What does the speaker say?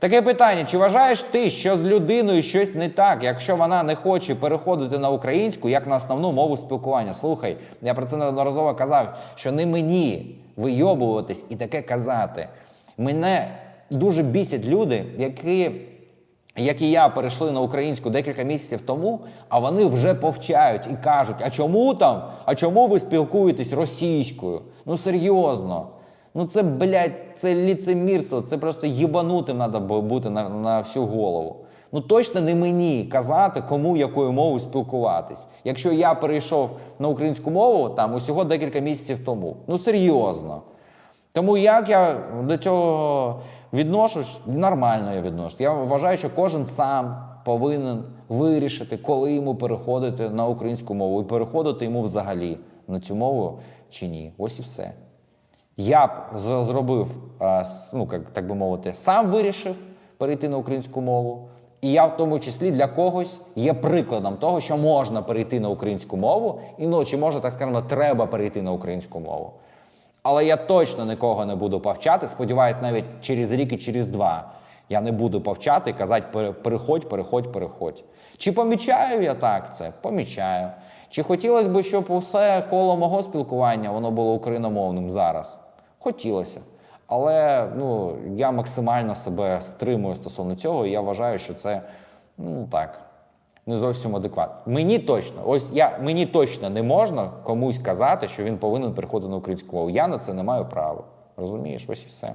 Таке питання: чи вважаєш ти, що з людиною щось не так, якщо вона не хоче переходити на українську як на основну мову спілкування? Слухай, я про це неодноразово казав, що не мені вийобуватись і таке казати. Мене дуже бісять люди, які як і я перейшли на українську декілька місяців тому, а вони вже повчають і кажуть: а чому там? А чому ви спілкуєтесь російською? Ну серйозно. Ну це, блядь, це ліцемірство, це просто їбанутим треба бути на, на всю голову. Ну точно не мені казати, кому якою мовою спілкуватись. Якщо я перейшов на українську мову там усього декілька місяців тому. Ну серйозно. Тому як я до цього відношусь, нормально я відношусь. Я вважаю, що кожен сам повинен вирішити, коли йому переходити на українську мову, і переходити йому взагалі на цю мову чи ні. Ось і все. Я б зробив, ну як так би мовити, сам вирішив перейти на українську мову. І я в тому числі для когось є прикладом того, що можна перейти на українську мову, і ну, чи може так скажемо, треба перейти на українську мову. Але я точно нікого не буду повчати. Сподіваюсь, навіть через рік і через два я не буду повчати і казати переходь, переходь, переходь. Чи помічаю я так це? Помічаю. Чи хотілося б, щоб усе коло мого спілкування воно було україномовним зараз? Хотілося. Але ну, я максимально себе стримую стосовно цього, і я вважаю, що це ну так, не зовсім адекватно. Мені точно, ось я мені точно не можна комусь казати, що він повинен переходити на українську мову. Я на це не маю права. Розумієш, ось і все.